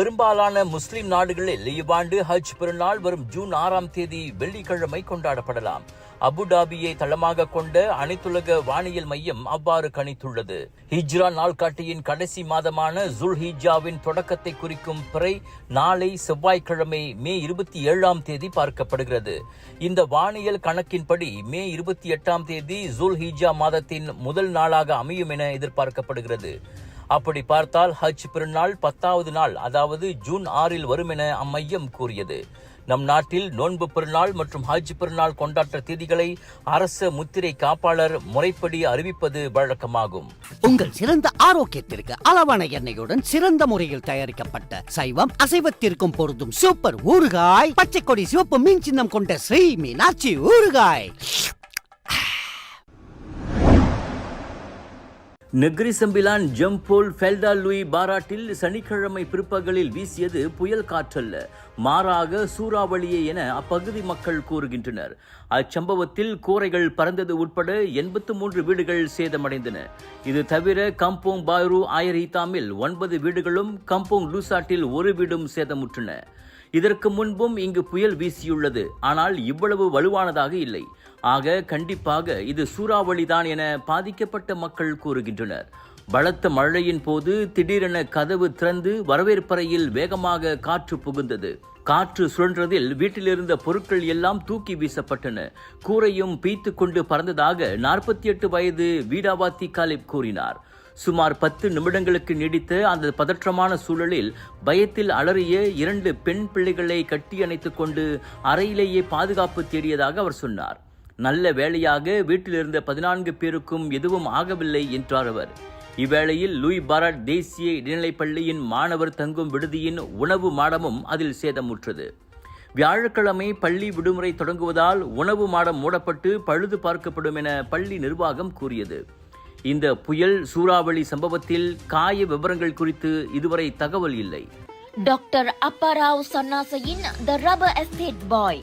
பெரும்பாலான முஸ்லிம் நாடுகளில் இவ்வாண்டு ஹஜ் பெருநாள் வரும் ஜூன் ஆறாம் தேதி வெள்ளிக்கிழமை கொண்டாடப்படலாம். அபுதாபியை தளமாக கொண்ட அனைத்துலக வானியல் மையம் அவ்வாறு கணித்துள்ளது. ஹிஜ்ரா நாள்காட்டியின் கடைசி மாதமான ஜுல் ஹிஜாவின் தொடக்கத்தை குறிக்கும் பிறை நாளை செவ்வாய்க்கிழமை மே இருபத்தி ஏழாம் தேதி பார்க்கப்படுகிறது. இந்த வானியல் கணக்கின்படி மே இருபத்தி எட்டாம் தேதி ஜுல் ஹிஜா மாதத்தின் முதல் நாளாக அமையும் என எதிர்பார்க்கப்படுகிறது. அப்படி பார்த்தால் ஹஜ் பெருநாள் பத்தாவது நாள் அதாவது ஜூன் ஆறில் வரும் என அம்மையம் கூறியது. நம் நாட்டில் நோன்பு பெருநாள் மற்றும் ஹஜ் பெருநாள் கொண்டாட்ட தேதிகளை அரச முத்திரை காப்பாளர் முறைப்படி அறிவிப்பது வழக்கமாகும். உங்கள் சிறந்த ஆரோக்கியத்திற்கு அளவான எண்ணெயுடன் சிறந்த முறையில் தயாரிக்கப்பட்ட சைவம் அசைவத்திற்கும் பொருந்தும் சூப்பர் ஊறுகாய் பச்சை கொடி சிவப்பு மீன் சின்னம் கொண்ட ஸ்ரீ மீனாட்சி ஊறுகாய். Negeri Sembilan Jempol FELDA Lui பாராட்டில் சனிக்கிழமை பிற்பகலில் வீசியது புயல் காற்றல்ல மாறாக சூறாவளியே என அப்பகுதி மக்கள் கூறுகின்றனர். அச்சம்பவத்தில் கூரைகள் பறந்தது உட்பட எண்பத்து மூன்று வீடுகள் சேதமடைந்தன. இது தவிர கம்போங் பாய்ரு ஆயரிதாமில் ஒன்பது வீடுகளும் கம்போங் லூசாட்டில் ஒரு வீடும் சேதமுற்றன. இதற்கு முன்பும் இங்கு புயல் வீசியுள்ளது. ஆனால் இவ்வளவு வலுவானதாக இல்லை. ஆக கண்டிப்பாக இது சூறாவளிதான் என பாதிக்கப்பட்ட மக்கள் கூறுகின்றனர். பலத்த மழையின் போது திடீரென கதவு திறந்து வரவேற்பறையில் வேகமாக காற்று புகுந்தது. காற்று சுழன்றதில் வீட்டிலிருந்த பொருட்கள் எல்லாம் தூக்கி வீசப்பட்டன. கூரையும் பீத்து கொண்டு பறந்ததாக நாற்பத்தி எட்டு வயது வீடாவாத்தி காலிப் கூறினார். சுமார் பத்து நிமிடங்களுக்கு நீடித்த அந்த பதற்றமான சூழலில் பயத்தில் அலறிய இரண்டு பெண் பிள்ளைகளை கட்டி அணைத்துக் கொண்டு அறையிலேயே பாதுகாப்பு தேடியதாக அவர் சொன்னார். நல்ல வேளையாக வீட்டிலிருந்த பதினான்கு பேருக்கும் எதுவும் ஆகவில்லை என்றார் அவர். இவ்வேளையில் லூய் பாரட் தேசிய இடைநிலைப் பள்ளியின் மாணவர் தங்கும் விடுதியின் உணவு மாடமும் அதில் சேதமுற்றது. வியாழக்கிழமை பள்ளி விடுமுறை தொடங்குவதால் உணவு மாடம் மூடப்பட்டு பழுது பார்க்கப்படும் என பள்ளி நிர்வாகம் கூறியது. இந்த புயல் சூறாவளி சம்பவத்தில் காய விவரங்கள் குறித்து இதுவரை தகவல் இல்லை. டாக்டர் அப்பாராவ் சன்னாசையின் the rubber estate bye.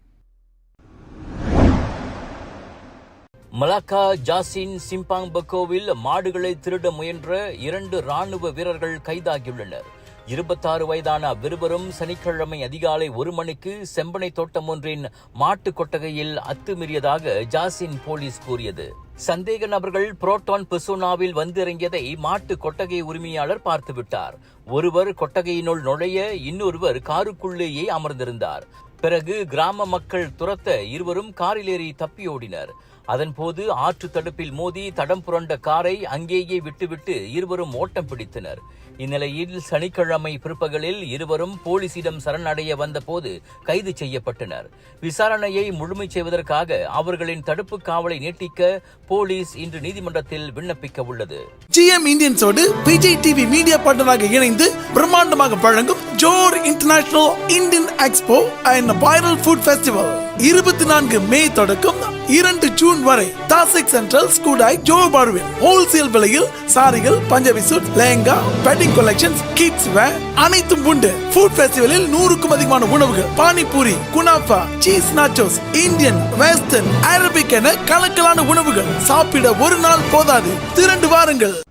Malacca ஜாசின் Simpang பக்கோவில் மாடுகளை திருட முயன்ற இரண்டு ராணுவ வீரர்கள் கைதாகியுள்ளனர். இருபத்தாறு வயதான அவ்விருவரும் சனிக்கிழமை அதிகாலை ஒரு மணிக்கு செம்பனை தோட்டம் ஒன்றின் மாட்டு கொட்டகையில் அத்துமீறியதாக ஜாசின் போலீஸ் கூறியது. சந்தேக நபர்கள் புரோட்டான் பெசோனாவில் வந்திறங்கியதை மாட்டு கொட்டகை உரிமையாளர் பார்த்துவிட்டார். ஒருவர் கொட்டகையினுள் நுழைய இன்னொருவர் காருக்குள்ளேயே அமர்ந்திருந்தார். பிறகு கிராம மக்கள் துரத்த இருவரும் காரில் ஏறி தப்பியோடினர் அதன்போது ஆற்று தடுப்பில் மோதி தடம் புரண்ட காரை அங்கேயே விட்டுவிட்டு இருவரும் ஓட்டம் பிடித்தனர். இந்நிலையில் சனிக்கிழமை பிற்பகலில் இருவரும் போலீசிடம் சரணடைய வந்தபோது கைது செய்யப்பட்டனர். விசாரணையை முழுமை செய்வதற்காக அவர்களின் தடுப்பு காவலை நீட்டிக்க போலீஸ் இன்று நீதிமன்றத்தில் விண்ணப்பிக்க உள்ளது. ஜிஎம் இந்தியன்ஸோடு விஜய் டிவி மீடியா பார்ட்னராக இணைந்து பிரம்மாண்டமாக வழங்கும் Johor international Indian expo and viral food festival இருபத்தி நான்கு மே தொடக்கம் இரண்டு ஜூன் வரை தாசிக் சென்ட்ரல் ஸ்கூடாய் ஜோ பார்வின் ஹோல்சேல் விலையில் சாரிகள் பஞ்சாபி சூட் லெஹங்கா பேட்டிங் கலெக்ஷன் கிட்ஸ் வேர் அனைத்தும் உண்டு. ஃபுட் ஃபெஸ்டிவலில் நூறுக்கும் அதிகமான உணவுகள். Panipuri kunafa cheese nachos Indian western Arabic என கலக்கலான உணவுகள். சாப்பிட ஒரு நாள் போதாது. திரண்டு வாருங்கள்.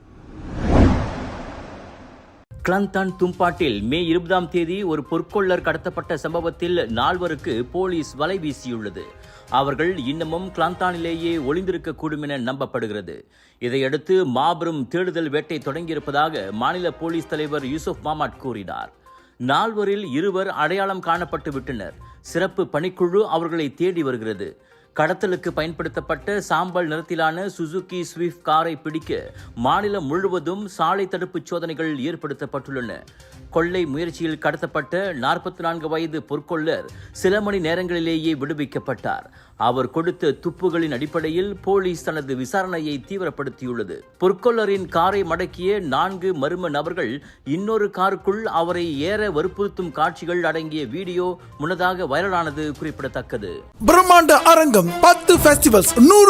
கிளந்தான் தும்பாட்டில் மே இருபதாம் தேதி ஒரு பொற்கொள்ளர் கடத்தப்பட்ட சம்பவத்தில் நால்வருக்கு போலீஸ் வலை வீசியுள்ளது. அவர்கள் இன்னமும் கிளாந்தானிலேயே ஒளிந்திருக்கக்கூடும் என நம்பப்படுகிறது. இதையடுத்து மாபெரும் தேடுதல் வேட்டை தொடங்கியிருப்பதாக மாநில போலீஸ் தலைவர் யூசுப் மாமாட் கூறினார். நால்வரில் இருவர் அடையாளம் காணப்பட்டு விட்டனர். சிறப்பு பணிக்குழு அவர்களை தேடி வருகிறது. கடத்தலுக்கு பயன்படுத்தப்பட்ட சாம்பல் நிறத்திலான சுசுகி ஸ்விஃப்ட் காரை பிடிக்க மாநிலம் முழுவதும் சாலை தடுப்பு சோதனைகள் ஏற்படுத்தப்பட்டுள்ளன. கொள்ளை முயற்சியில் கடத்தப்பட்ட நாற்பத்தி நான்கு வயது பொற்கொள்ளர் சில மணி நேரங்களிலேயே விடுவிக்கப்பட்டார். அவர் கொடுத்த துப்புகளின் அடிப்படையில் போலீஸ் தனது விசாரணையை தீவிரப்படுத்தியுள்ளது. பொற்கொள்ளரின் காரை மடக்கிய நான்கு மர்ம நபர்கள் இன்னொரு காருக்குள் அவரை ஏற வற்புறுத்தும் காட்சிகள் அடங்கிய வீடியோ முன்னதாக வைரலானது குறிப்பிடத்தக்கது. பிரம்மாண்ட அரங்கம் பத்து நூறு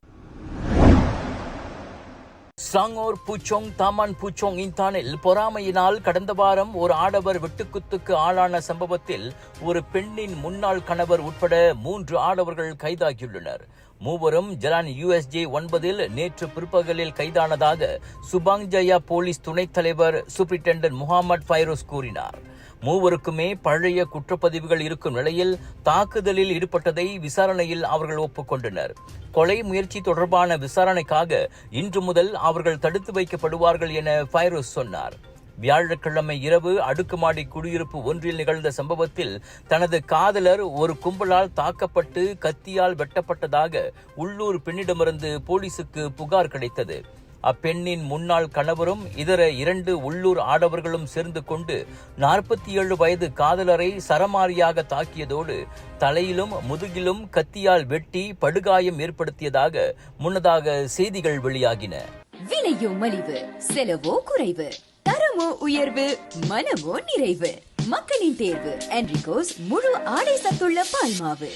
சாங்கோர் பூச்சோங் தாமான் பூச்சோங் இன்தானில் பொறாமையினால் கடந்த வாரம் ஒரு ஆடவர் வெட்டுக்குத்துக்கு ஆளான சம்பவத்தில் ஒரு பெண்ணின் முன்னாள் கணவர் உட்பட மூன்று ஆடவர்கள் கைதாகியுள்ளனர். மூவரும் ஜலான் யூஎஸ்ஜே ஒன்பதில் நேற்று பிற்பகலில் கைதானதாக சுபாங் ஜயா போலீஸ் துணைத் தலைவர் சூப்பரிண்டென்டன்ட் முகமது ஃபைரோஸ் கூறினார். மூவருக்குமே பழைய குற்றப்பதிவுகள் இருக்கும் நிலையில் தாக்குதலில் ஈடுபட்டதை விசாரணையில் அவர்கள் ஒப்புக்கொண்டனர். கொலை முயற்சி தொடர்பான விசாரணைக்காக இன்று முதல் அவர்கள் தடுத்து வைக்கப்படுவார்கள் என ஃபைரோஸ் சொன்னார். வியாழக்கிழமை இரவு அடுக்குமாடி குடியிருப்பு ஒன்றில் நிகழ்ந்த சம்பவத்தில் தனது காதலர் ஒரு கும்பலால் தாக்கப்பட்டு கத்தியால் வெட்டப்பட்டதாக உள்ளூர் பெண்ணிடமிருந்து போலீசுக்கு புகார் கிடைத்தது. அப்பெண்ணின் முன்னாள் கணவரும் இதர இரண்டு உள்ளூர் ஆடவர்களும் சேர்ந்து கொண்டு நாற்பத்தி ஏழு வயது காதலரை சரமாரியாக தாக்கியதோடு தலையிலும் முதுகிலும் கத்தியால் வெட்டி படுகாயம் ஏற்படுத்தியதாக முன்னதாக செய்திகள் வெளியாகின. விலையோ மலிவு செலவோ குறைவு தரமோ உயர்வு மனமோ நிறைவு. மக்களின் தேர்வு என்ரிகோஸ் முழு ஆடை சத்துள்ள பால்மாவு.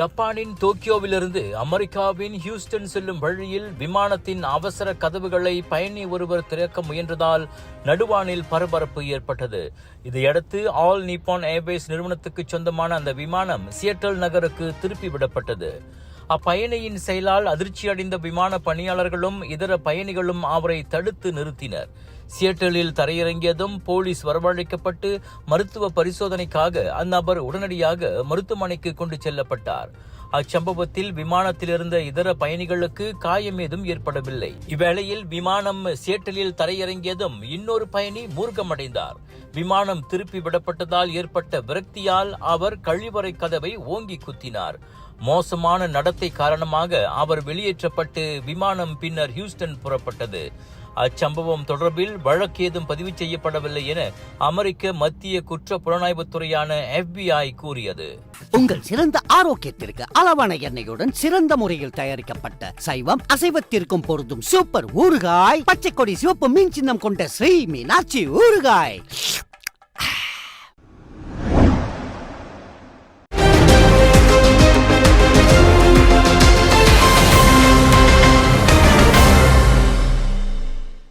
ஜப்பானின் டோக்கியோவிலிருந்து அமெரிக்காவின் ஹியூஸ்டன் செல்லும் வழியில் விமானத்தின் அவசர கதவுகளை பயணி ஒருவர் திறக்க முயன்றதால் நடுவானில் பரபரப்பு ஏற்பட்டது. இதையடுத்து ஆல் நிப்பான் ஏர்வேஸ் நிறுவனத்துக்கு சொந்தமான அந்த விமானம் சியட்டல் நகருக்கு திருப்பி விடப்பட்டது. அப்பயணியின் செயலால் அதிர்ச்சியடைந்த விமான பணியாளர்களும் இதர பயணிகளும் அவரை தடுத்து நிறுத்தினர். சியட்டலில் தரையிறங்கியதும் போலீஸ் வரவழைக்கப்பட்டு மருத்துவ பரிசோதனைக்காக அந்நபர் உடனடியாக மருத்துவமனைக்கு கொண்டு செல்லப்பட்டார். அச்சம்பவத்தில் விமானத்தில் இருந்த இதர பயணிகளுக்கு காயம் ஏதும் ஏற்படவில்லை. இவ்வேளையில் விமானம் சியட்டலில் தரையிறங்கியதும் இன்னொரு பயணி மூர்க்கமடைந்தார். விமானம் திருப்பி விடப்பட்டதால் ஏற்பட்ட விரக்தியால் அவர் கழிவறை கதவை ஓங்கி குத்தினார். மோசமான நடத்தை காரணமாக அவர் வெளியேற்றப்பட்டு விமானம் பின்னர் ஹியூஸ்டன் புறப்பட்டது. அச்சம்பவம் தொடர்பில் வழக்கேதும் பதிவு செய்யப்படவில்லை என அமெரிக்க மத்திய குற்ற புலனாய்வுத்துறையான எஃபிஐ கூறியது. உங்கள் சிறந்த ஆரோக்கியத்திற்கு அளவான எண்ணெயுடன் சிறந்த முறையில் தயாரிக்கப்பட்ட சைவம் அசைவத்திற்கும் பொருந்தும் சூப்பர் ஊறுகாய் பச்சை கொடி சிவப்பு மீன் சின்னம் கொண்ட ஸ்ரீ மீனாட்சி ஊறுகாய்.